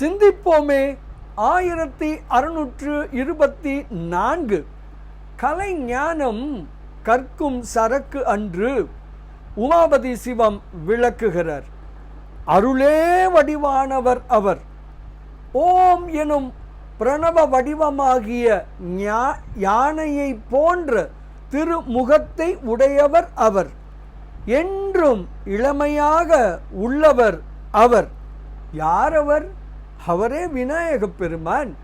சிந்திப்போமே. ஆயிரத்தி அறுநூற்று இருபத்தி நான்கு. கலைஞானம் கற்கும் சரக்கு அன்று உமாபதி சிவம் விளக்குகிறார். அருளே வடிவானவர் அவர். ஓம் எனும் பிரணவ வடிவமாகிய ஞா- யானையை போன்ற திருமுகத்தை உடையவர் அவர். என்றும் இளமையாக உள்ளவர் அவர். யாரவர்? அவரே விநாயகப் பெருமான்.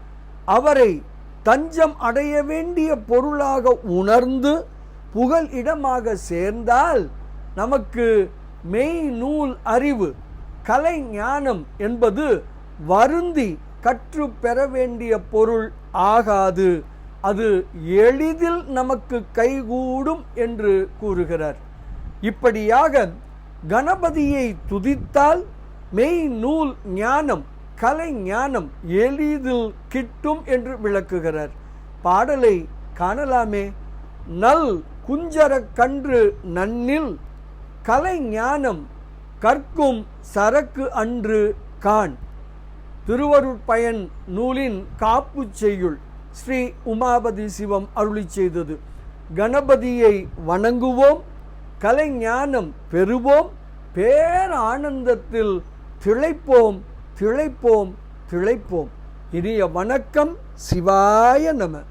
அவரை தஞ்சம் அடைய வேண்டிய பொருளாக உணர்ந்து புகழ் இடமாக சேர்ந்தால் நமக்கு மெய் நூல் அறிவு கலை ஞானம் என்பது வருந்தி கற்று பெற வேண்டிய பொருள் ஆகாது. அது எளிதில் நமக்கு கைகூடும் என்று கூறுகிறார். இப்படியாக கணபதியை துதித்தால் மெய் நூல் ஞானம் கலை ஞானம் எளிதில் கிட்டும் என்று விளக்குகிறார். பாடலை காணலாமே. நல் குஞ்சர கன்று நன்னில் கலை ஞானம் கற்கும் சரக்கு அன்று காண். திருவருட்பயன் நூலின் காப்பு செய்யுள் ஸ்ரீ உமாபதி சிவம் அருளி செய்தது. கணபதியை வணங்குவோம் கலை ஞானம் பெறுவோம் பேரானந்தத்தில் திளைப்போம் பிழைப்போம் பிழைப்போம். இனிய வணக்கம் சிவாய நம.